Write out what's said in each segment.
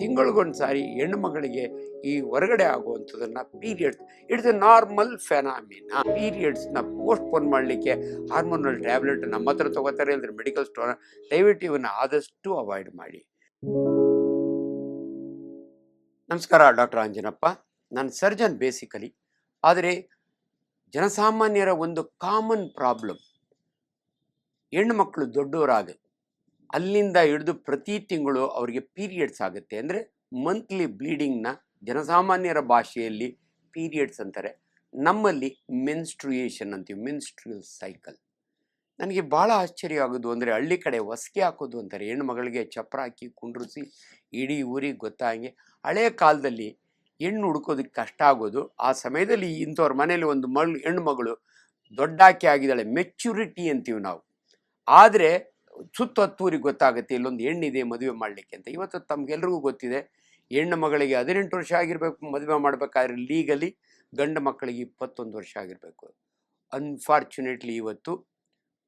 ತಿಂಗಳಿಗೊಂದು ಸಾರಿ ಹೆಣ್ಣು ಮಗಳಿಗೆ ಈ ಹೊರಗಡೆ ಆಗುವಂಥದ್ದನ್ನು periods, it's a normal phenomena. ಪೀರಿಯಡ್ಸ್ನ postpone ಮಾಡಲಿಕ್ಕೆ ಹಾರ್ಮೋನಲ್ ಟ್ಯಾಬ್ಲೆಟ್ ನಮ್ಮ ಹತ್ರ ತಗೋತಾರೆ ಇಲ್ಲದ್ರೆ ಮೆಡಿಕಲ್ ಸ್ಟೋರ್ ದಯವಿಟ್ಟು ಇವನ್ನ ಆದಷ್ಟು ಅವಾಯ್ಡ್ ಮಾಡಿ. ನಮಸ್ಕಾರ, ಡಾಕ್ಟರ್ ಅಂಜನಪ್ಪ ನಾನು ಸರ್ಜನ್ ಬೇಸಿಕಲಿ. ಆದರೆ ಜನಸಾಮಾನ್ಯರ ಒಂದು ಕಾಮನ್ ಪ್ರಾಬ್ಲಮ್ ಹೆಣ್ಣು ಮಕ್ಕಳು ದೊಡ್ಡವರಾಗ ಅಲ್ಲಿಂದ ಹಿಡಿದು ಪ್ರತಿ ತಿಂಗಳು ಅವರಿಗೆ ಪೀರಿಯಡ್ಸ್ ಆಗುತ್ತೆ. ಅಂದರೆ ಮಂತ್ಲಿ ಬ್ಲೀಡಿಂಗ್ನ ಜನಸಾಮಾನ್ಯರ ಭಾಷೆಯಲ್ಲಿ ಪೀರಿಯಡ್ಸ್ ಅಂತಾರೆ. ನಮ್ಮಲ್ಲಿ ಮೆನ್ಸ್ಟ್ರುಯೇಷನ್ ಅಂತೀವಿ ಮೆನ್ಸ್ಟ್ರಿಯಲ್ ಸೈಕಲ್ ನನಗೆ ಭಾಳ ಆಶ್ಚರ್ಯ ಆಗೋದು ಅಂದರೆ ಹಳ್ಳಿ ಕಡೆ ಹೊಸ್ಕೆ ಹಾಕೋದು ಅಂತಾರೆ. ಹೆಣ್ಣು ಮಗಳಿಗೆ ಚಪ್ರ ಹಾಕಿ, ಕುಂಡ್ರಿಸಿ, ಇಡೀ ಊರಿಗೆ ಗೊತ್ತಾಗಂಗೆ ಹಳೆಯ ಕಾಲದಲ್ಲಿ ಹೆಣ್ಣು ಹುಡ್ಕೋದಕ್ಕೆ ಕಷ್ಟ ಆಗೋದು. ಆ ಸಮಯದಲ್ಲಿ ಇಂಥವ್ರ ಮನೇಲಿ ಒಂದು ಮಗಳು ಹೆಣ್ಣು ಮಗಳು ದೊಡ್ಡಾಕೆ ಆಗಿದ್ದಾಳೆ. ಮೆಚ್ಯೂರಿಟಿ ಅಂತೀವಿ ನಾವು. ಆದರೆ ಸುತ್ತತ್ತೂರಿಗೆ ಗೊತ್ತಾಗುತ್ತೆ, ಇಲ್ಲೊಂದು ಹೆಣ್ಣಿದೆ ಮದುವೆ ಮಾಡಲಿಕ್ಕೆ ಅಂತ. ಇವತ್ತು ತಮಗೆಲ್ರಿಗೂ ಗೊತ್ತಿದೆ, ಹೆಣ್ಣು ಮಗಳಿಗೆ ಹದಿನೆಂಟು ವರ್ಷ ಆಗಿರಬೇಕು, ಮದುವೆ ಮಾಡಬೇಕಾದ್ರೆ ಲೀಗಲಿ ಗಂಡು ಮಕ್ಕಳಿಗೆ ಇಪ್ಪತ್ತೊಂದು ವರ್ಷ ಆಗಿರಬೇಕು. ಅನ್ಫಾರ್ಚುನೇಟ್ಲಿ ಇವತ್ತು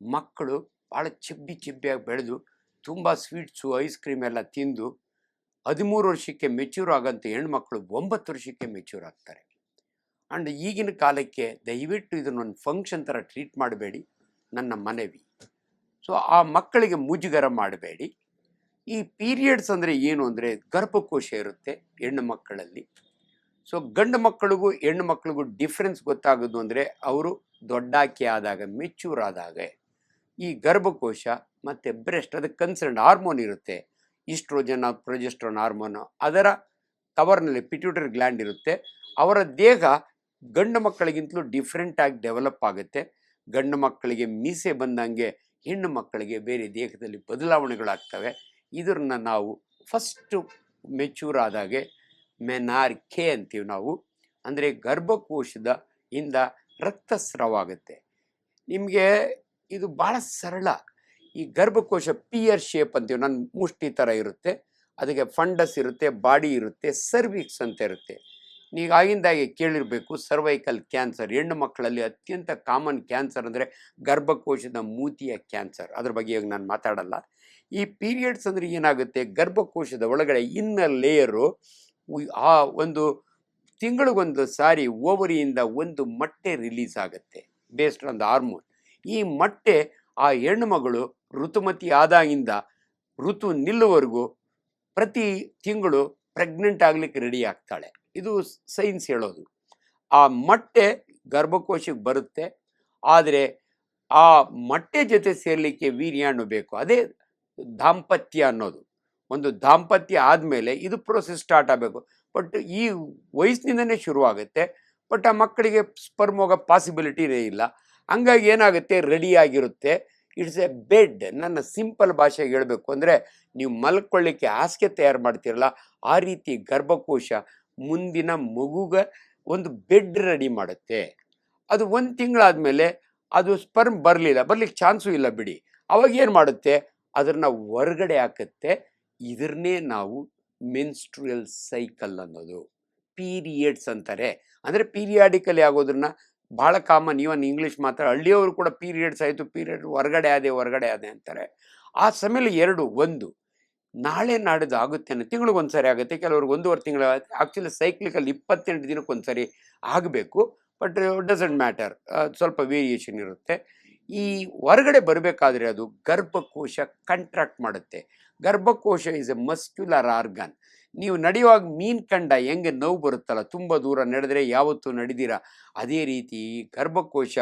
ಮಕ್ಕಳು ಭಾಳ ಚಿಬ್ಬಿ ಚಿಬ್ಬಿಯಾಗಿ ಬೆಳೆದು, ತುಂಬ ಸ್ವೀಟ್ಸು ಐಸ್ ಕ್ರೀಮ್ ಎಲ್ಲ ತಿಂದು ಹದಿಮೂರು ವರ್ಷಕ್ಕೆ ಮೆಚ್ಯೂರ್ ಆಗಂತ ಹೆಣ್ಮಕ್ಳು ಒಂಬತ್ತು ವರ್ಷಕ್ಕೆ ಮೆಚ್ಯೂರ್ ಆಗ್ತಾರೆ. ಆ್ಯಂಡ್ ಈಗಿನ ಕಾಲಕ್ಕೆ ದಯವಿಟ್ಟು ಇದನ್ನೊಂದು ಫಂಕ್ಷನ್ ಥರ ಟ್ರೀಟ್ ಮಾಡಬೇಡಿ, ನನ್ನ ಮನವಿ. ಸೊ ಆ ಮಕ್ಕಳಿಗೆ ಮುಜುಗರ ಮಾಡಬೇಡಿ. ಈ ಪೀರಿಯಡ್ಸ್ ಅಂದರೆ ಏನು ಅಂದರೆ ಗರ್ಭಕೋಶ ಇರುತ್ತೆ ಹೆಣ್ಣು ಮಕ್ಕಳಲ್ಲಿ. ಸೊ ಗಂಡು ಮಕ್ಕಳಿಗೂ ಹೆಣ್ಣು ಮಕ್ಕಳಿಗೂ ಡಿಫ್ರೆನ್ಸ್ ಗೊತ್ತಾಗೋದು ಅಂದರೆ ಅವರು ದೊಡ್ಡಾಕಿ ಆದಾಗ ಮೆಚ್ಯೂರ್ ಆದಾಗ ಈ ಗರ್ಭಕೋಶ ಮತ್ತು ಬ್ರೆಸ್ಟ್ ಅದಕ್ಕೆ ಕನ್ಸರ್ನ್ ಹಾರ್ಮೋನ್ ಇರುತ್ತೆ. ಈಸ್ಟ್ರೋಜನ್ ಪ್ರೊಜೆಸ್ಟ್ರೋನ್ ಹಾರ್ಮೋನು ಅದರ ಕವರ್ನಲ್ಲಿ ಪಿಟ್ಯೂಟರಿ ಗ್ಲ್ಯಾಂಡ್ ಇರುತ್ತೆ. ಅವರ ದೇಹ ಗಂಡು ಮಕ್ಕಳಿಗಿಂತಲೂ ಡಿಫ್ರೆಂಟಾಗಿ ಡೆವಲಪ್ ಆಗುತ್ತೆ. ಗಂಡು ಮಕ್ಕಳಿಗೆ ಮೀಸೆ ಬಂದಂಗೆ ಹೆಣ್ಣು ಮಕ್ಕಳಿಗೆ ಬೇರೆ ದೇಹದಲ್ಲಿ ಬದಲಾವಣೆಗಳಾಗ್ತವೆ. ಇದನ್ನ ನಾವು ಫಸ್ಟು ಮೆಚೂರ್ ಆದಾಗೆ ಮೆನಾರ್ಕೆ ಅಂತೀವಿ ನಾವು. ಅಂದರೆ ಗರ್ಭಕೋಶದ ಇಂದ ರಕ್ತಸ್ರಾವ ಆಗುತ್ತೆ ನಿಮಗೆ ಇದು ಭಾಳ ಸರಳ. ಈ ಗರ್ಭಕೋಶ ಪಿಯರ್ ಶೇಪ್ ಅಂತೀವಿ ನನ್ನ ಮುಷ್ಟಿ ಥರ ಇರುತ್ತೆ. ಅದಕ್ಕೆ ಫಂಡಸ್ ಇರುತ್ತೆ ಬಾಡಿ ಇರುತ್ತೆ ಸರ್ವಿಕ್ಸ್ ಅಂತ ಇರುತ್ತೆ. ನೀವು ಆಗಿಂದಾಗೆ ಕೇಳಿರಬೇಕು ಸರ್ವೈಕಲ್ ಕ್ಯಾನ್ಸರ್ ಹೆಣ್ಣು ಮಕ್ಕಳಲ್ಲಿ ಅತ್ಯಂತ ಕಾಮನ್ ಕ್ಯಾನ್ಸರ್ ಅಂದರೆ ಗರ್ಭಕೋಶದ ಮೂತಿಯ ಕ್ಯಾನ್ಸರ್ ಅದ್ರ ಬಗ್ಗೆ ಇವಾಗ ನಾನು ಮಾತಾಡಲ್ಲ. ಈ ಪೀರಿಯಡ್ಸ್ ಅಂದರೆ ಏನಾಗುತ್ತೆ? ಗರ್ಭಕೋಶದ ಒಳಗಡೆ ಇನ್ನ ಲೇಯರು ಆ ಒಂದು ತಿಂಗಳಿಗೊಂದು ಸಾರಿ ಓವರಿಯಿಂದ ಒಂದು ಮೊಟ್ಟೆ ರಿಲೀಸ್ ಆಗುತ್ತೆ ಬೇಸ್ಡ್ ಆನ್ ದ ಹಾರ್ಮೋನ್ ಈ ಮೊಟ್ಟೆ ಆ ಹೆಣ್ಣು ಮಗಳು ಋತುಮತಿ ಆದಾಗಿಂದ ಋತು ನಿಲ್ಲುವರೆಗೂ ಪ್ರತಿ ತಿಂಗಳು ಪ್ರೆಗ್ನೆಂಟ್ ಆಗಲಿಕ್ಕೆ ರೆಡಿ ಆಗ್ತಾಳೆ. ಇದು ಸೈನ್ಸ್ ಹೇಳೋದು. ಆ ಮೊಟ್ಟೆ ಗರ್ಭಕೋಶಕ್ಕೆ ಬರುತ್ತೆ. ಆದರೆ ಆ ಮೊಟ್ಟೆ ಜೊತೆ ಸೇರಲಿಕ್ಕೆ ವೀರ್ಯಾಣು ಬೇಕು. ಅದೇ ದಾಂಪತ್ಯ ಅನ್ನೋದು. ಒಂದು ದಾಂಪತ್ಯ ಆದಮೇಲೆ ಇದು ಪ್ರೊಸೆಸ್ ಸ್ಟಾರ್ಟ್ ಆಗಬೇಕು. ಬಟ್ ಈ ವಯಸ್ಸಿನಿಂದನೇ ಶುರುವಾಗುತ್ತೆ. ಬಟ್ ಆ ಮಕ್ಕಳಿಗೆ ಸ್ಪರ್ಮ್ ಹೋಗೋ ಪಾಸಿಬಿಲಿಟಿನೇ ಇಲ್ಲ. ಹಂಗಾಗಿ ಏನಾಗುತ್ತೆ? ರೆಡಿ ಆಗಿರುತ್ತೆ. ಇಟ್ಸ್ ಎ ಬೆಡ್ ನನ್ನ ಸಿಂಪಲ್ ಭಾಷೆಗೆ ಹೇಳಬೇಕು ಅಂದರೆ, ನೀವು ಮಲ್ಕೊಳ್ಳಿಕ್ಕೆ ಹಾಸಿಗೆ ತಯಾರು ಮಾಡ್ತೀರಲ್ಲ, ಆ ರೀತಿ ಗರ್ಭಕೋಶ ಮುಂದಿನ ಮಗುಗ ಒಂದು ಬೆಡ್ ರೆಡಿ ಮಾಡುತ್ತೆ. ಅದು ಒಂದು ತಿಂಗಳಾದಮೇಲೆ ಅದು ಸ್ಪರ್ಮ್ ಬರಲಿಲ್ಲ ಬರ್ಲಿಕ್ಕೆ ಚಾನ್ಸು ಇಲ್ಲ ಬಿಡಿ. ಅವಾಗ ಏನು ಮಾಡುತ್ತೆ? ಅದನ್ನ ಹೊರಗಡೆ ಹಾಕುತ್ತೆ. ಇದನ್ನೇ ನಾವು ಮೆನ್ಸ್ಟ್ರಿಯಲ್ ಸೈಕಲ್ ಅನ್ನೋದು ಪೀರಿಯಡ್ಸ್ ಅಂತಾರೆ. ಅಂದರೆ ಪೀರಿಯಾಡಿಕಲಿ ಆಗೋದನ್ನ ಭಾಳ ಕಾಮನ್ ಇವನ್ ಇಂಗ್ಲೀಷ್ ಮಾತ್ರ ಹಳ್ಳಿಯವರು ಕೂಡ ಪೀರಿಯಡ್ಸ್ ಆಯಿತು ಪೀರಿಯಡ್ ಹೊರಗಡೆ ಆದೆ ಹೊರಗಡೆ ಆದೆ ಅಂತಾರೆ. ಆ ಸಮಯದಲ್ಲಿ ಎರಡು, ಒಂದು. ನಾಳೆ ನಾಡಿದ್ದು ಆಗುತ್ತೆ ಅನ್ನೋ ತಿಂಗಳಿಗೆ ಒಂದ್ಸರಿ ಆಗುತ್ತೆ, ಕೆಲವ್ರಿಗೆ ಒಂದೂವರೆ ತಿಂಗಳು ಆ್ಯಕ್ಚುಲಿ ಸೈಕ್ಲಿಕಲ್ಲಿ ಇಪ್ಪತ್ತೆಂಟು ದಿನಕ್ಕೆ ಒಂದ್ಸರಿ ಆಗಬೇಕು ಬಟ್ ಡಸಂಟ್ ಮ್ಯಾಟರ್ ಸ್ವಲ್ಪ ವೇರಿಯೇಷನ್ ಇರುತ್ತೆ. ಈ ಹೊರಗಡೆ ಬರಬೇಕಾದ್ರೆ ಅದು ಗರ್ಭಕೋಶ ಕಂಟ್ರಾಕ್ಟ್ ಮಾಡುತ್ತೆ. ಗರ್ಭಕೋಶ ಇಸ್ ಎ ಮಸ್ಕ್ಯುಲರ್ ಆರ್ಗನ್ ನೀವು ನಡೆಯುವಾಗ ಮೀನ್ ಕಂಡ ಹೆಂಗೆ ನೋವು ಬರುತ್ತಲ್ಲ, ತುಂಬ ದೂರ ನಡೆದ್ರೆ ಯಾವತ್ತೂ ನಡೆದಿರ? ಅದೇ ರೀತಿ ಗರ್ಭಕೋಶ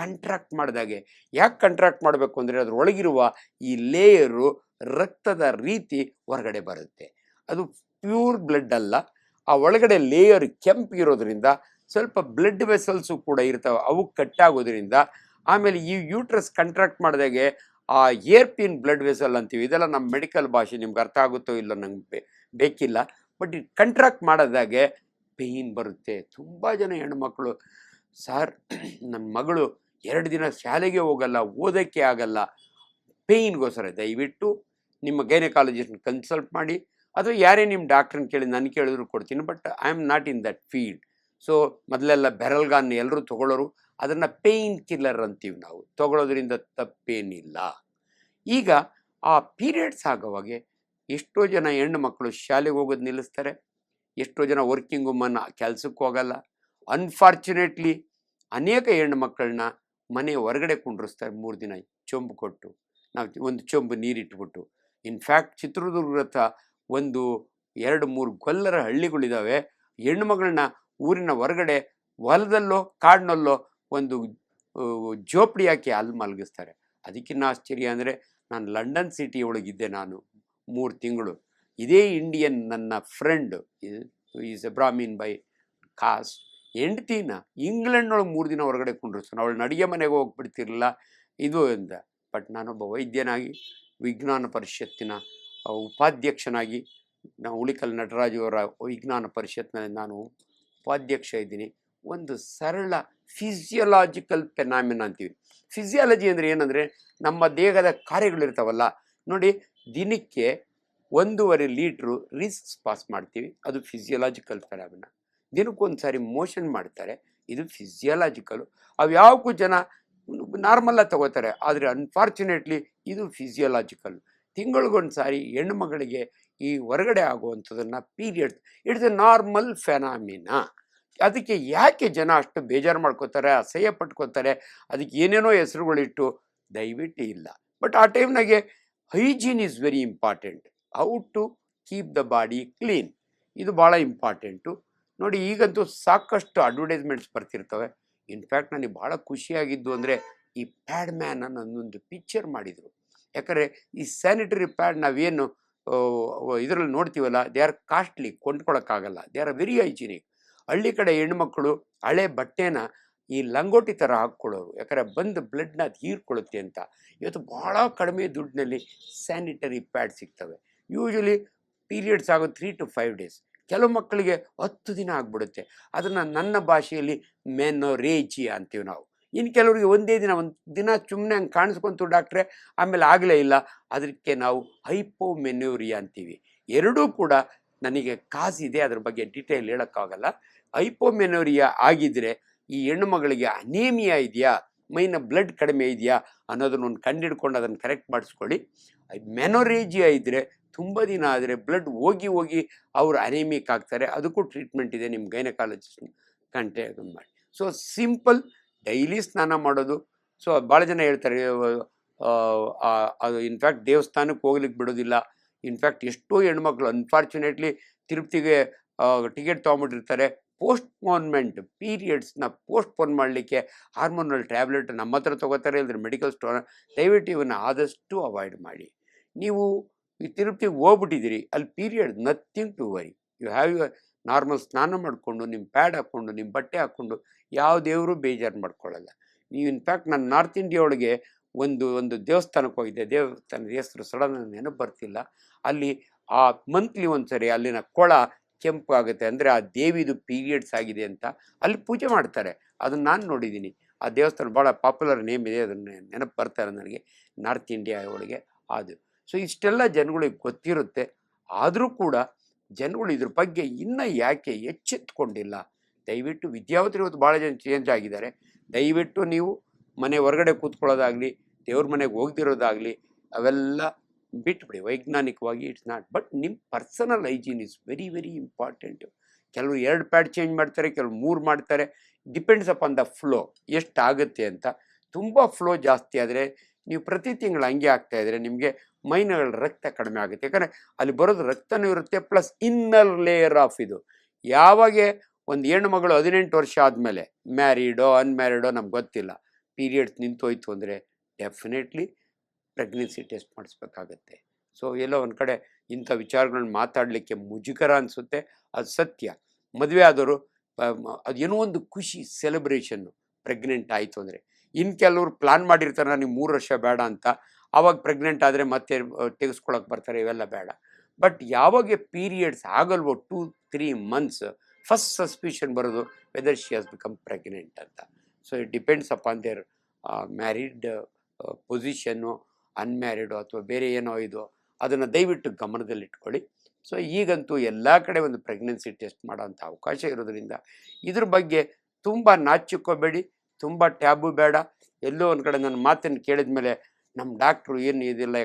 ಕಂಟ್ರಾಕ್ಟ್ ಮಾಡಿದಾಗೆ ಯಾಕೆ ಕಂಟ್ರಾಕ್ಟ್ ಮಾಡಬೇಕು ಅಂದರೆ ಅದರೊಳಗಿರುವ ಈ ಲೇಯರು ರಕ್ತದ ರೀತಿ ಹೊರಗಡೆ ಬರುತ್ತೆ. ಅದು ಪ್ಯೂರ್ ಬ್ಲಡ್ ಅಲ್ಲ. ಆ ಒಳಗಡೆ ಲೇಯರ್ ಕೆಂಪು ಇರೋದ್ರಿಂದ ಸ್ವಲ್ಪ ಬ್ಲಡ್ ವೆಸಲ್ಸು ಕೂಡ ಇರ್ತವೆ. ಅವು ಕಟ್ಟಾಗೋದ್ರಿಂದ ಆಮೇಲೆ ಈ ಯೂಟ್ರಸ್ ಕಂಟ್ರಾಕ್ಟ್ ಮಾಡಿದಾಗೆ ಆ ಏರ್ಪಿನ್ ಬ್ಲಡ್ ವೆಸಲ್ ಅಂತೀವಿ. ಇದೆಲ್ಲ ನಮ್ಮ ಮೆಡಿಕಲ್ ಭಾಷೆ ನಿಮ್ಗೆ ಅರ್ಥ ಆಗುತ್ತೋ ಇಲ್ಲ ನಂಗೆ ಬೇಕಿಲ್ಲ. ಬಟ್ ಈ ಕಂಟ್ರಾಕ್ಟ್ ಮಾಡಿದಾಗೆ ಪೇಯ್ನ್ ಬರುತ್ತೆ. ತುಂಬ ಜನ ಹೆಣ್ಮಕ್ಳು ಸರ್ ನನ್ನ ಮಗಳು ಎರಡು ದಿನ ಶಾಲೆಗೆ ಹೋಗಲ್ಲ, ಓದೋಕ್ಕೆ ಆಗಲ್ಲ. ಪೇಯ್ನ್ಗೋಸ್ಕರ ದಯವಿಟ್ಟು ನಿಮ್ಮ ಗೈನಕಾಲಜಿಸ್ಟ್ನ ಕನ್ಸಲ್ಟ್ ಮಾಡಿ. ಅಥವಾ ಯಾರೇ ನಿಮ್ಮ ಡಾಕ್ಟ್ರನ್ನ ಕೇಳಿ ನಾನು ಕೇಳಿದ್ರು ಕೊಡ್ತೀನಿ, but I am not in that field. So, ಮೊದಲೆಲ್ಲ ಬೆರಲ್ಗಾನ್ ಎಲ್ಲರೂ ತಗೊಳ್ಳೋರು ಅದನ್ನು ಪೇಯ್ನ್ ಕಿಲ್ಲರ್ ಅಂತೀವಿ ನಾವು. ತಗೊಳ್ಳೋದ್ರಿಂದ ತಪ್ಪೇನಿಲ್ಲ. ಈಗ ಆ ಪೀರಿಯಡ್ಸ್ ಆಗೋವಾಗೆ ಎಷ್ಟೋ ಜನ ಹೆಣ್ಣು ಮಕ್ಕಳು ಶಾಲೆಗೆ ಹೋಗೋದು ನಿಲ್ಲಿಸ್ತಾರೆ. ಎಷ್ಟೋ ಜನ ವರ್ಕಿಂಗ್ ವುಮನ್ ಕೆಲಸಕ್ಕೆ ಹೋಗಲ್ಲ. ಅನ್ಫಾರ್ಚುನೇಟ್ಲಿ ಅನೇಕ ಹೆಣ್ಣು ಮಕ್ಕಳನ್ನ ಮನೆ ಹೊರಗಡೆ ಕುಂಡ್ರಿಸ್ತಾರೆ ಮೂರು ದಿನ ಚೊಂಬು ಕೊಟ್ಟು. ನಾವು ಒಂದು ಚೊಂಬು ನೀರಿಟ್ಬಿಟ್ಟು. ಇನ್ಫ್ಯಾಕ್ಟ್ ಚಿತ್ರದುರ್ಗದ ಹತ್ರ ಒಂದು ಎರಡು ಮೂರು ಗೊಲ್ಲರ ಹಳ್ಳಿಗಳಿದ್ದಾವೆ ಹೆಣ್ಣು ಮಗಳನ್ನ ಊರಿನ ಹೊರಗಡೆ ಹೊಲದಲ್ಲೋ, ಕಾಡಿನಲ್ಲೋ ಒಂದು ಜೋಪಡಿ ಹಾಕಿ ಅಲ್ಲಿ ಮಲಗಿಸ್ತಾರೆ. ಅದಕ್ಕಿನ್ನ ಆಶ್ಚರ್ಯ ಅಂದರೆ ನಾನು ಲಂಡನ್ ಸಿಟಿ ಒಳಗಿದ್ದೆ ನಾನು ಮೂರು ತಿಂಗಳು. ಇದೇ ಇಂಡಿಯನ್ ನನ್ನ friend is a Brahmin because ಹೆಂಡ್ತಿನ ಇಂಗ್ಲೆಂಡ್ನೊಳಗೆ ಮೂರು ದಿನ ಹೊರಗಡೆ ಕುಂಡ್ರಿಸ್ತಾನೆ. ಅವಳು ನಡಿಗೆ ಮನೆಗೆ ಹೋಗ್ಬಿಡ್ತಿರಲಿಲ್ಲ. ಇದು ಅಂತ ಬಟ್ ನಾನೊಬ್ಬ ವೈದ್ಯನಾಗಿ, ವಿಜ್ಞಾನ ಪರಿಷತ್ತಿನ ಉಪಾಧ್ಯಕ್ಷನಾಗಿ ನಾವು ಉಳಿಕಲ್ ಅವರ ವಿಜ್ಞಾನ ಪರಿಷತ್ನಲ್ಲಿ ನಾನು ಉಪಾಧ್ಯಕ್ಷ ಇದ್ದೀನಿ. ಒಂದು ಸರಳ ಫಿಸಿಯಲಾಜಿಕಲ್ ಪೆನಾಮಿನ ಅಂತೀವಿ. ಫಿಸಿಯಾಲಜಿ ಅಂದರೆ ಏನಂದರೆ, ನಮ್ಮ ದೇಹದ ಕಾರ್ಯಗಳಿರ್ತಾವಲ್ಲ. ನೋಡಿ, ದಿನಕ್ಕೆ ಒಂದೂವರೆ ಲೀಟ್ರು ರಿಸ್ಕ್ ಪಾಸ್ ಮಾಡ್ತೀವಿ. ಅದು ಫಿಸಿಯಲಾಜಿಕಲ್ ಫೆನಾಮಿನ. ದಿನಕ್ಕೊಂದು ಸಾರಿ ಮೋಷನ್ ಮಾಡ್ತಾರೆ. ಇದು ಫಿಸಿಯಲಾಜಿಕಲು ಅವು ಯಾವಕ್ಕೂ ಜನ ನಾರ್ಮಲಾಗಿ ತಗೋತಾರೆ. ಆದರೆ ಅನ್ಫಾರ್ಚುನೇಟ್ಲಿ ಇದು ಫಿಸಿಯಾಲಜಿಕಲ್ ತಿಂಗಳಿಗೊಂದ್ಸಾರಿ ಹೆಣ್ಣು ಮಗಳಿಗೆ ಈ ಹೊರಗಡೆ ಆಗುವಂಥದ್ದನ್ನು periods it's a normal phenomena ಅದಕ್ಕೆ ಯಾಕೆ ಜನ ಅಷ್ಟು ಬೇಜಾರು ಮಾಡ್ಕೋತಾರೆ, ಅಸಹ್ಯ ಪಟ್ಕೋತಾರೆ, ಅದಕ್ಕೆ ಏನೇನೋ ಹೆಸರುಗಳಿಟ್ಟು ದಯವಿಟ್ಟು ಇಲ್ಲ. ಬಟ್ ಆ ಟೈಮ್ನಾಗೆ hygiene is very important how to keep the body clean ಇದು ಭಾಳ ಇಂಪಾರ್ಟೆಂಟು ನೋಡಿ, ಈಗಂತೂ ಸಾಕಷ್ಟು ಅಡ್ವರ್ಟೈಸ್ಮೆಂಟ್ಸ್ ಬರ್ತಿರ್ತವೆ. ಇನ್ಫ್ಯಾಕ್ಟ್ ನನಗೆ ಭಾಳ ಖುಷಿಯಾಗಿದ್ದು ಅಂದರೆ, ಈ ಪ್ಯಾಡ್ ಮ್ಯಾನ್ ಅನ್ನೊಂದು ಪಿಕ್ಚರ್ ಮಾಡಿದರು. ಯಾಕಂದರೆ, ಈ ಸ್ಯಾನಿಟರಿ ಪ್ಯಾಡ್ ನಾವೇನು ಇದರಲ್ಲಿ ನೋಡ್ತೀವಲ್ಲ, they are costly, ಕೊಂಡ್ಕೊಳಕ್ಕಾಗಲ್ಲ. They are very hygienic. ಹಳ್ಳಿ ಕಡೆ ಹೆಣ್ಮಕ್ಳು ಹಳೆ ಬಟ್ಟೆನ ಈ ಲಂಗೋಟಿ ಥರ ಹಾಕ್ಕೊಳ್ಳೋರು. ಯಾಕಂದರೆ, ಬಂದು ಬ್ಲಡ್ನ ಅದು ಹೀರ್ಕೊಳ್ಳುತ್ತೆ ಅಂತ. ಇವತ್ತು ಭಾಳ ಕಡಿಮೆ ದುಡ್ಡಿನಲ್ಲಿ ಸ್ಯಾನಿಟರಿ ಪ್ಯಾಡ್ ಸಿಗ್ತವೆ. ಯೂಶಲಿ ಪೀರಿಯಡ್ಸ್ ಆಗೋ ತ್ರೀ ಟು ಫೈವ್ ಡೇಸ್ ಕೆಲವು ಮಕ್ಕಳಿಗೆ ಹತ್ತು ದಿನ ಆಗ್ಬಿಡುತ್ತೆ. ಅದನ್ನು ನನ್ನ ಭಾಷೆಯಲ್ಲಿ ಮೆನೊರೇಜಿ ಅಂತೀವಿ ನಾವು. ಇನ್ನು ಕೆಲವರಿಗೆ ಒಂದೇ ದಿನ, ಒಂದು ದಿನ ಸುಮ್ಮನೆ ಹಂಗೆ ಕಾಣಿಸ್ಕೊಂತು ಡಾಕ್ಟ್ರೆ, ಆಮೇಲೆ ಆಗಲೇ ಇಲ್ಲ. ಅದಕ್ಕೆ ನಾವು ಹೈಪೋಮೆನ್ಯೂರಿಯಾ ಅಂತೀವಿ. ಎರಡೂ ಕೂಡ ನನಗೆ ಕಾಸಿದೆ, ಅದ್ರ ಬಗ್ಗೆ ಡೀಟೇಲ್ ಹೇಳೋಕ್ಕಾಗಲ್ಲ. ಹೈಪೋಮೆನೋರಿಯಾ ಆಗಿದ್ದರೆ ಈ ಹೆಣ್ಣು ಮಗಳಿಗೆ ಅನೇಮಿಯಾ ಇದೆಯಾ? ಮೈನ ಬ್ಲಡ್ ಕಡಿಮೆ ಇದೆಯಾ ಅನ್ನೋದನ್ನ ಒಂದು ಕಂಡಿಡ್ಕೊಂಡು ಅದನ್ನು ಕರೆಕ್ಟ್ ಮಾಡಿಸ್ಕೊಳ್ಳಿ. ಮೆನೊರೇಜಿಯಾ ಇದ್ದರೆ ತುಂಬ ದಿನ ಆದರೆ ಬ್ಲಡ್ ಹೋಗಿ ಹೋಗಿ ಅವರು ಅನೇಮಿಕ್ ಆಗ್ತಾರೆ. ಅದಕ್ಕೂ ಟ್ರೀಟ್ಮೆಂಟ್ ಇದೆ ನಿಮ್ಮ ಗೈನಕಾಲಜಿಸ್ಟ್ ಕಂಟೆ ಮಾಡಿ. ಸೊ ಸಿಂಪಲ್ ಡೈಲಿ ಸ್ನಾನ ಮಾಡೋದು. ಸೊ ಭಾಳ ಜನ ಹೇಳ್ತಾರೆ ಅದು ಇನ್ಫ್ಯಾಕ್ಟ್ ದೇವಸ್ಥಾನಕ್ಕೆ ಹೋಗ್ಲಿಕ್ಕೆ ಬಿಡೋದಿಲ್ಲ. ಇನ್ಫ್ಯಾಕ್ಟ್ ಎಷ್ಟೋ ಹೆಣ್ಮಕ್ಳು ಅನ್ಫಾರ್ಚುನೇಟ್ಲಿ ತಿರುಪ್ತಿಗೆ ಟಿಕೆಟ್ ತೊಗೊಂಬಿಟ್ಟಿರ್ತಾರೆ. ಪೋಸ್ಟ್ಪೋನ್ಮೆಂಟ್ ಪೀರಿಯಡ್ಸ್ನ ಪೋಸ್ಟ್ಪೋನ್ ಮಾಡಲಿಕ್ಕೆ ಹಾರ್ಮೋನಲ್ ಟ್ಯಾಬ್ಲೆಟ್ ನಮ್ಮ ಹತ್ರ ತೊಗೋತಾರೆ ಇಲ್ಲದ್ರೆ ಮೆಡಿಕಲ್ ಸ್ಟೋರ್ ದಯವಿಟ್ಟು ಇವನ್ನ ಆದಷ್ಟು ಅವಾಯ್ಡ್ ಮಾಡಿ. ನೀವು ಈ ತಿರುಪ್ತಿ ಹೋಗ್ಬಿಟ್ಟಿದ್ದೀರಿ, ಅಲ್ಲಿ period nothing to worry. You have your normal ಸ್ನಾನ ಮಾಡಿಕೊಂಡು ನಿಮ್ಮ ಪ್ಯಾಡ್ ಹಾಕ್ಕೊಂಡು ನಿಮ್ಮ ಬಟ್ಟೆ ಹಾಕ್ಕೊಂಡು ಯಾವ ದೇವರು ಬೇಜಾರು ಮಾಡ್ಕೊಳ್ಳಲ್ಲ. ನೀವು ಇನ್ಫ್ಯಾಕ್ಟ್ ನಾನು ನಾರ್ತ್ ಇಂಡಿಯಾ ಒಂದು ಒಂದು ದೇವಸ್ಥಾನಕ್ಕೆ ಹೋಗಿದ್ದೆ. ದೇವಸ್ಥಾನದ ಹೆಸರು ಸಡನ್ ನೆನಪು ಬರ್ತಿಲ್ಲ. ಅಲ್ಲಿ ಆ ಮಂತ್ಲಿ ಒಂದ್ಸರಿ ಅಲ್ಲಿನ ಕೊಳ ಕೆಂಪು ಆಗುತ್ತೆ ಅಂದರೆ ಆ ದೇವಿದು ಪೀರಿಯಡ್ಸ್ ಆಗಿದೆ ಅಂತ ಅಲ್ಲಿ ಪೂಜೆ ಮಾಡ್ತಾರೆ. ಅದನ್ನು ನಾನು ನೋಡಿದ್ದೀನಿ. ಆ ದೇವಸ್ಥಾನ ಭಾಳ ಪಾಪ್ಯುಲರ್ ನೇಮ್ ಇದೆ. ಅದನ್ನು ನೆನಪು ಬರ್ತಾರೆ ನನಗೆ. ನಾರ್ತ್ ಇಂಡಿಯಾ ಒಳಗೆ ಅದು. ಸೊ, ಇಷ್ಟೆಲ್ಲ ಜನಗಳಿಗೆ ಗೊತ್ತಿರುತ್ತೆ. ಆದರೂ ಕೂಡ ಜನಗಳು ಇದ್ರ ಬಗ್ಗೆ ಇನ್ನೂ ಯಾಕೆ ಎಚ್ಚೆತ್ಕೊಂಡಿಲ್ಲ? ದಯವಿಟ್ಟು ವಿದ್ಯಾವತಿ ಇವತ್ತು ಭಾಳ ಜನ ಚೇಂಜ್ ಆಗಿದ್ದಾರೆ. ದಯವಿಟ್ಟು ನೀವು ಮನೆ ಹೊರಗಡೆ ಕೂತ್ಕೊಳ್ಳೋದಾಗಲಿ, ದೇವ್ರ ಮನೆಗೆ ಹೋಗ್ದಿರೋದಾಗಲಿ ಅವೆಲ್ಲ ಬಿಟ್ಬಿಡಿ. ವೈಜ್ಞಾನಿಕವಾಗಿ ಇಟ್ಸ್ ನಾಟ್ ಬಟ್ ನಿಮ್ಮ personal hygiene is very very important ಕೆಲವರು ಎರಡು ಪ್ಯಾಡ್ ಚೇಂಜ್ ಮಾಡ್ತಾರೆ, ಕೆಲವರು ಮೂರು ಮಾಡ್ತಾರೆ. ಡಿಪೆಂಡ್ಸ್ ಅಪಾನ್ ದ ಫ್ಲೋ ಎಷ್ಟಾಗುತ್ತೆ ಅಂತ. ತುಂಬ ಫ್ಲೋ ಜಾಸ್ತಿ ಆದರೆ ನೀವು ಪ್ರತಿ ತಿಂಗಳು ಹಂಗೆ ಆಗ್ತಾ ಇದ್ದರೆ ನಿಮಗೆ ಮೈನಗಳ ರಕ್ತ ಕಡಿಮೆ ಆಗುತ್ತೆ. ಯಾಕಂದರೆ ಅಲ್ಲಿ ಬರೋದು ರಕ್ತನೂ ಇರುತ್ತೆ ಪ್ಲಸ್ ಇನ್ನರ್ ಲೇಯರ್ ಆಫ್ ಇದು. ಯಾವಾಗೆ ಒಂದು ಹೆಣ್ಣು ಮಗಳು ಹದಿನೆಂಟು ವರ್ಷ ಆದಮೇಲೆ ಮ್ಯಾರಿಡೋ ಅನ್ಮ್ಯಾರಿಡೋ ನಮ್ಗೆ ಗೊತ್ತಿಲ್ಲ. ಪೀರಿಯಡ್ಸ್ ನಿಂತೋಯ್ತು ಅಂದರೆ ಡೆಫಿನೆಟ್ಲಿ ಪ್ರೆಗ್ನೆನ್ಸಿ ಟೆಸ್ಟ್ ಮಾಡಿಸ್ಬೇಕಾಗತ್ತೆ. ಸೊ, ಎಲ್ಲೋ ಒಂದು ಕಡೆ ಇಂಥ ವಿಚಾರಗಳನ್ನ ಮಾತಾಡಲಿಕ್ಕೆ ಮುಜುಗರ ಅನಿಸುತ್ತೆ. ಅದು ಸತ್ಯ. ಮದುವೆ ಆದವರು ಅದೇನೋ ಒಂದು ಖುಷಿ ಸೆಲೆಬ್ರೇಷನ್ನು ಪ್ರೆಗ್ನೆಂಟ್ ಆಯಿತು ಅಂದರೆ. ಇನ್ನು ಕೆಲವರು ಪ್ಲ್ಯಾನ್ ಮಾಡಿರ್ತಾರೆ ನನಗೆ ಮೂರು ವರ್ಷ ಬೇಡ ಅಂತ. ಆವಾಗ ಪ್ರೆಗ್ನೆಂಟ್ ಆದರೆ ಮತ್ತೆ ತೆಗೆಸ್ಕೊಳಕ್ಕೆ ಬರ್ತಾರೆ, ಇವೆಲ್ಲ ಬೇಡ. ಬಟ್ ಯಾವಾಗ periods ಆಗಲ್ವೋ two, three months, first suspicion ಬರೋದು whether she has become pregnant ಅಂತ. So, it depends upon their married position unmarried ಅಥವಾ ಬೇರೆ ಏನೋ ಇದು ಅದನ್ನು ದಯವಿಟ್ಟು ಗಮನದಲ್ಲಿಟ್ಕೊಳ್ಳಿ. ಸೊ ಈಗಂತೂ ಎಲ್ಲ ಕಡೆ ಒಂದು ಪ್ರೆಗ್ನೆನ್ಸಿ ಟೆಸ್ಟ್ ಮಾಡೋಂಥ ಅವಕಾಶ ಇರೋದ್ರಿಂದ ಇದ್ರ ಬಗ್ಗೆ ತುಂಬ ನಾಚಿಕೋಬೇಡಿ, ತುಂಬ ಟ್ಯಾಬು ಬೇಡ. ಎಲ್ಲೋ ಒಂದು ಕಡೆ ನನ್ನ ಮಾತನ್ನು ಕೇಳಿದ ಮೇಲೆ ನಮ್ಮ ಡಾಕ್ಟ್ರು ಏನು ಇದಿಲ್ಲ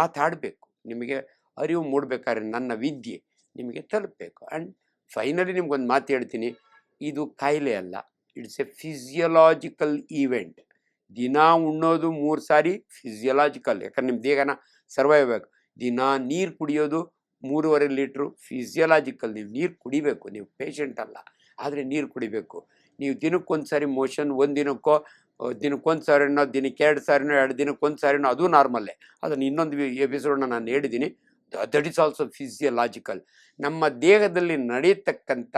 ಮಾತಾಡಬೇಕು. ನಿಮಗೆ ಅರಿವು ಮೂಡಬೇಕಾದ್ರೆ ನನ್ನ ವಿದ್ಯೆ ನಿಮಗೆ ತಲುಪಬೇಕು. ಆ್ಯಂಡ್ ಫೈನಲಿ ನಿಮ್ಗೊಂದು ಮಾತು ಹೇಳ್ತೀನಿ. ಇದು ಕಾಯಿಲೆ ಅಲ್ಲ ಇಟ್ಸ್ ಎ ಫಿಸಿಯಲಾಜಿಕಲ್ ಈವೆಂಟ್ ದಿನ ಉಣ್ಣೋದು ಮೂರು ಸಾರಿ ಫಿಸಿಯಲಾಜಿಕಲ್ ಯಾಕಂದ್ರೆ ನಿಮ್ಮ ದೇಹನ ಸರ್ವೈವ್ ಆಗಬೇಕು. ದಿನ ನೀರು ಕುಡಿಯೋದು ಮೂರುವರೆ ಲೀಟ್ರು ಫಿಸಿಯಲಾಜಿಕಲ್ ನೀವು ನೀರು ಕುಡಿಬೇಕು, ನೀವು ಪೇಷಂಟ್ ಅಲ್ಲ, ಆದರೆ ನೀರು ಕುಡಿಬೇಕು. ನೀವು ದಿನಕ್ಕೊಂದು ಸಾರಿ ಮೋಷನ್ ಒಂದು ದಿನಕ್ಕೋ ದಿನಕ್ಕೊಂದು ಸಾರಿನೋ, ದಿನಕ್ಕೆ ಎರಡು ಸಾರಿನೋ, ಎರಡು ದಿನಕ್ಕೊಂದು ಸಾರಿನೋ, ಅದು ನಾರ್ಮಲ್ಲೇ ಅದನ್ನು ಇನ್ನೊಂದು ಎಪಿಸೋಡ್ನ ನಾನು ಹೇಳಿದ್ದೀನಿ. ದಟ್ ಈಸ್ ಆಲ್ಸೋ ಫಿಸಿಯಲಾಜಿಕಲ್ ನಮ್ಮ ದೇಹದಲ್ಲಿ ನಡೆಯತಕ್ಕಂಥ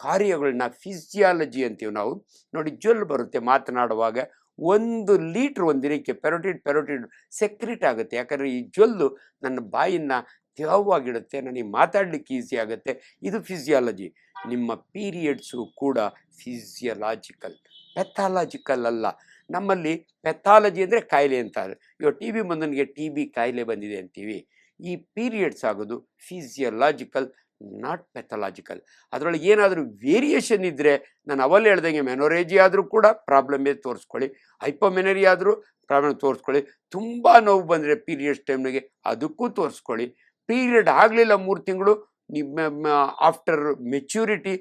ಕಾರ್ಯಗಳನ್ನ ಫಿಸಿಯಾಲಜಿ ಅಂತೀವಿ ನಾವು. ನೋಡಿ, ಜೊಲ್ ಬರುತ್ತೆ ಮಾತನಾಡುವಾಗ. ಒಂದು ಲೀಟ್ರ್ ಒಂದು ದಿನಕ್ಕೆ ಪೆರೋಟಿಡ್ ಪೆರೋಟಿಡ್ ಸೆಕ್ರೆಟ್ ಆಗುತ್ತೆ. ಯಾಕಂದರೆ ಈ ಜೊಲ್ಲು ನನ್ನ ಬಾಯಿನ ತೇವವಾಗಿಡುತ್ತೆ, ನನಗೆ ಮಾತಾಡಲಿಕ್ಕೆ ಈಸಿ ಆಗುತ್ತೆ. ಇದು ಫಿಸಿಯಾಲಜಿ ನಿಮ್ಮ ಪೀರಿಯಡ್ಸು ಕೂಡ ಫಿಸಿಯಲಾಜಿಕಲ್ ಪೆಥಾಲಜಿಕಲ್ ಅಲ್ಲ. ನಮ್ಮಲ್ಲಿ ಪೆಥಾಲಜಿ ಅಂದರೆ ಕಾಯಿಲೆ ಅಂತಾರೆ. ಇವಾಗ ಟಿ ಬಿ ಬಂದನಿಗೆ ಟಿ ಬಿ ಕಾಯಿಲೆ ಬಂದಿದೆ ಅಂತೀವಿ. ಈ ಪೀರಿಯಡ್ಸ್ ಆಗೋದು ಫಿಸಿಯಲಾಜಿಕಲ್ ನಾಟ್ ಪೆಥಲಾಜಿಕಲ್ ಅದರೊಳಗೆ ಏನಾದರೂ ವೇರಿಯೇಷನ್ ಇದ್ದರೆ ನಾನು ಅವಲ್ಲಿ ಹೇಳ್ದಂಗೆ ಮೆನೊರೇಜಿ ಆದರೂ ಕೂಡ ಪ್ರಾಬ್ಲಮ್ಮೇ ತೋರಿಸ್ಕೊಳ್ಳಿ. ಹೈಪೋಮೆನರಿ ಆದರೂ ಪ್ರಾಬ್ಲಮ್ ತೋರಿಸ್ಕೊಳ್ಳಿ. ತುಂಬ ನೋವು ಬಂದರೆ ಪೀರಿಯಡ್ಸ್ ಟೈಮ್ನಾಗೆ ಅದಕ್ಕೂ ತೋರಿಸ್ಕೊಳ್ಳಿ. ಪೀರಿಯಡ್ ಆಗಲಿಲ್ಲ ಮೂರು ತಿಂಗಳು ನಿಮ್ಮ ಆಫ್ಟರ್ ಮೆಚ್ಯೂರಿಟಿ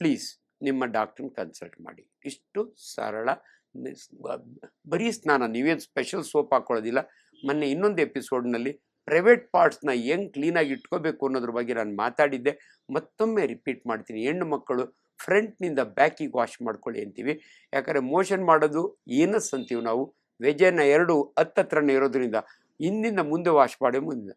ಪ್ಲೀಸ್ ನಿಮ್ಮ ಡಾಕ್ಟ್ರನ್ನ ಕನ್ಸಲ್ಟ್ ಮಾಡಿ. ಇಷ್ಟು ಸರಳ ಬರೀ ಸ್ನಾನ, ನೀವೇನು ಸ್ಪೆಷಲ್ ಸೋಪ್ ಹಾಕ್ಕೊಳ್ಳೋದಿಲ್ಲ ಮೊನ್ನೆ ಇನ್ನೊಂದು ಎಪಿಸೋಡ್ನಲ್ಲಿ ಪ್ರೈವೇಟ್ ಪಾರ್ಟ್ಸ್ನ ಹೆಂಗೆ ಕ್ಲೀನಾಗಿ ಇಟ್ಕೋಬೇಕು ಅನ್ನೋದ್ರ ಬಗ್ಗೆ ನಾನು ಮಾತಾಡಿದ್ದೆ. ಮತ್ತೊಮ್ಮೆ ರಿಪೀಟ್ ಮಾಡ್ತೀನಿ. ಹೆಣ್ಣು ಮಕ್ಕಳು ಫ್ರಂಟ್ನಿಂದ ಬ್ಯಾಕಿಗೆ ವಾಶ್ ಮಾಡ್ಕೊಳ್ಳಿ ಅಂತೀವಿ. ಯಾಕಂದರೆ ಮೋಷನ್ ಮಾಡೋದು ಏನಸ್ ಅಂತೀವಿ ನಾವು. ವೆಜನ್ನ ಎರಡು ಹತ್ತತ್ರನೇ ಇರೋದ್ರಿಂದ ಹಿಂದಿಂದ ಮುಂದೆ ವಾಶ್ ಮಾಡಿ ಮುಂದೆ.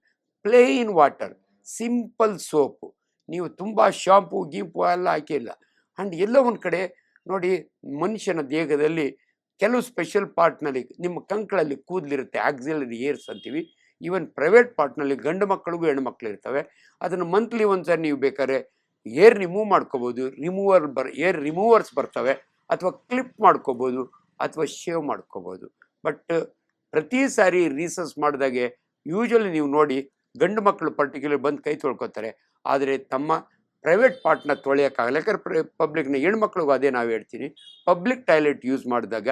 ಪ್ಲೇನ್ ವಾಟರ್ ಸಿಂಪಲ್ ಸೋಪು ನೀವು ತುಂಬ ಶಾಂಪು ಗೀಂಪು ಎಲ್ಲ ಹಾಕಿಲ್ಲ. ಆ್ಯಂಡ್ ಎಲ್ಲೋ ಒಂದು ಕಡೆ ನೋಡಿ ಮನುಷ್ಯನ ದೇಹದಲ್ಲಿ ಕೆಲವು ಸ್ಪೆಷಲ್ ಪಾರ್ಟ್ನಲ್ಲಿ ನಿಮ್ಮ ಕಂಕಳಲ್ಲಿ ಕೂದಲಿರುತ್ತೆ ಆಕ್ಸಿಲರಿ ಏರ್ಸ್ ಅಂತೀವಿ. ಈವನ್ ಪ್ರೈವೇಟ್ ಪಾರ್ಟ್ನಲ್ಲಿ ಗಂಡು ಮಕ್ಕಳಿಗೂ ಹೆಣ್ಣು ಮಕ್ಕಳು ಇರ್ತವೆ. ಅದನ್ನು ಮಂತ್ಲಿ ಒಂದ್ಸರಿ ನೀವು ಬೇಕಾದ್ರೆ ಏರ್ ರಿಮೂವ್ ಮಾಡ್ಕೋಬೋದು. ರಿಮೂವರ್ ಬರ್ ಏರ್ ರಿಮೂವರ್ಸ್ ಬರ್ತವೆ. ಅಥವಾ ಕ್ಲಿಪ್ ಮಾಡ್ಕೋಬೋದು. ಅಥವಾ ಶೇವ್ ಮಾಡ್ಕೋಬೋದು. ಬಟ್ ಪ್ರತಿ ಸಾರಿ ರೀಸರ್ಸ್ ಮಾಡಿದಾಗೆ ಯೂಶಲಿ ನೀವು ನೋಡಿ ಗಂಡು ಮಕ್ಕಳು ಪರ್ಟಿಕ್ಯುಲರ್ ಬಂದು ಕೈ ತೊಳ್ಕೊತಾರೆ. ಆದರೆ ತಮ್ಮ ಪ್ರೈವೇಟ್ ಪಾರ್ಟ್ನ ತೊಳೆಯೋಕ್ಕಾಗಲ್ಲ ಯಾಕಂದ್ರೆ ಪಬ್ಲಿಕ್ನ ಹೆಣ್ಮಕ್ಳಿಗೂ ಅದೇ ನಾವು ಹೇಳ್ತೀನಿ. ಪಬ್ಲಿಕ್ ಟಾಯ್ಲೆಟ್ ಯೂಸ್ ಮಾಡಿದಾಗ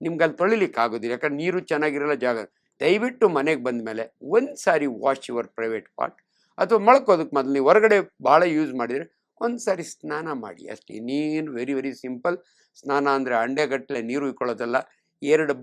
ನಿಮ್ಗೆ ಅಲ್ಲಿ ತೊಳಿಲಿಕ್ಕೆ ಆಗೋದಿಲ್ಲ ಯಾಕಂದ್ರೆ ನೀರು ಚೆನ್ನಾಗಿರಲ್ಲ ಜಾಗ. ದಯವಿಟ್ಟು ಮನೆಗೆ ಬಂದ ಮೇಲೆ ಒಂದು ಸಾರಿ ವಾಶ್ ಯುವರ್ ಪ್ರೈವೇಟ್ ಪಾರ್ಟ್ ಅಥವಾ ಮಳ್ಕೋದಕ್ಕೆ ಮೊದಲು ನೀವು ಹೊರಗಡೆ ಭಾಳ ಯೂಸ್ ಮಾಡಿದರೆ ಒಂದು ಸಾರಿ ಸ್ನಾನ ಮಾಡಿ ಅಷ್ಟೇ. ಇನ್ನೇನು ವೆರಿ ವೆರಿ ಸಿಂಪಲ್ ಸ್ನಾನ ಅಂದರೆ ಅಂಡೆಗಟ್ಟಲೆ ನೀರು ಇಕ್ಕೊಳ್ಳೋದಲ್ಲ ಎರಡು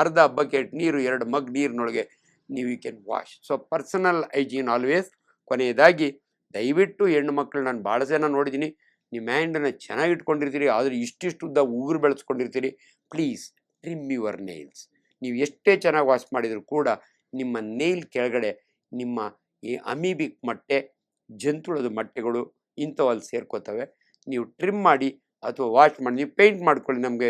ಅರ್ಧ ಬಕೆಟ್ ನೀರು, ಎರಡು ಮಗ್ ನೀರಿನೊಳಗೆ ನೀವು you can wash so personal hygiene always ಕೊನೆಯದಾಗಿ ದಯವಿಟ್ಟು ಹೆಣ್ಣು ಮಕ್ಕಳು ನಾನು ಭಾಳ ಜನ ನೋಡಿದ್ದೀನಿ ನಿಮ್ಮ ಹ್ಯಾಂಡನ್ನು ಚೆನ್ನಾಗಿ ಇಟ್ಕೊಂಡಿರ್ತೀರಿ, ಆದರೆ ಇಷ್ಟಿಷ್ಟು ಉದ್ದ ಉಗುರು ಬೆಳೆಸ್ಕೊಂಡಿರ್ತೀರಿ. ಪ್ಲೀಸ್ ಟ್ರಿಮ್ ಯುವರ್ ನೇಲ್ಸ್ ನೀವು ಎಷ್ಟೇ ಚೆನ್ನಾಗಿ ವಾಶ್ ಮಾಡಿದರೂ ಕೂಡ ನಿಮ್ಮ ನೇಲ್ ಕೆಳಗಡೆ ನಿಮ್ಮ ಈ ಅಮೀಬಿಕ್ ಮೊಟ್ಟೆ, ಜಂತುಳದ ಮೊಟ್ಟೆಗಳು ಇಂಥವಲ್ಲಿ ಸೇರ್ಕೋತವೆ. ನೀವು ಟ್ರಿಮ್ ಮಾಡಿ ಅಥವಾ ವಾಶ್ ಮಾಡಿ, ನೀವು ಪೇಂಟ್ ಮಾಡ್ಕೊಳ್ಳಿ ನಮಗೆ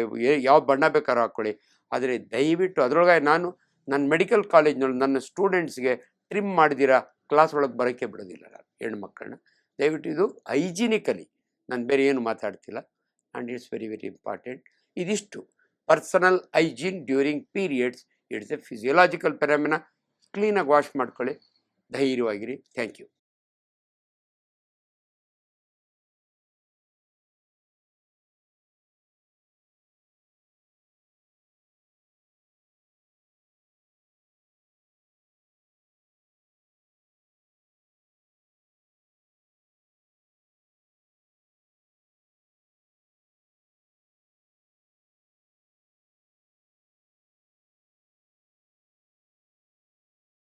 ಯಾವ ಬಣ್ಣ ಬೇಕಾದ್ರೂ ಹಾಕ್ಕೊಳ್ಳಿ ಆದರೆ ದಯವಿಟ್ಟು ಅದರೊಳಗೆ ನಾನು ನನ್ನ ಮೆಡಿಕಲ್ ಕಾಲೇಜ್ನಲ್ಲಿ ನನ್ನ ಸ್ಟೂಡೆಂಟ್ಸ್ಗೆ ಟ್ರಿಮ್ ಮಾಡಿದಿರ ಕ್ಲಾಸ್ ಒಳಗೆ ಬರೋಕ್ಕೆ ಬಿಡೋದಿಲ್ಲ ನಾನು ಮಕ್ಕಳನ್ನ ದಯವಿಟ್ಟು ಇದು ಹೈಜಿನಿಕಲಿ. ನಾನು ಬೇರೆ ಏನು ಮಾತಾಡ್ತಿಲ್ಲ. And it's very very important. ಇದಿಷ್ಟು. Personal hygiene during periods it's a physiological phenomena ಕ್ಲೀನಾಗಿ ವಾಶ್ ಮಾಡ್ಕೊಳ್ಳಿ. ಧೈರ್ಯವಾಗಿರಿ. Thank you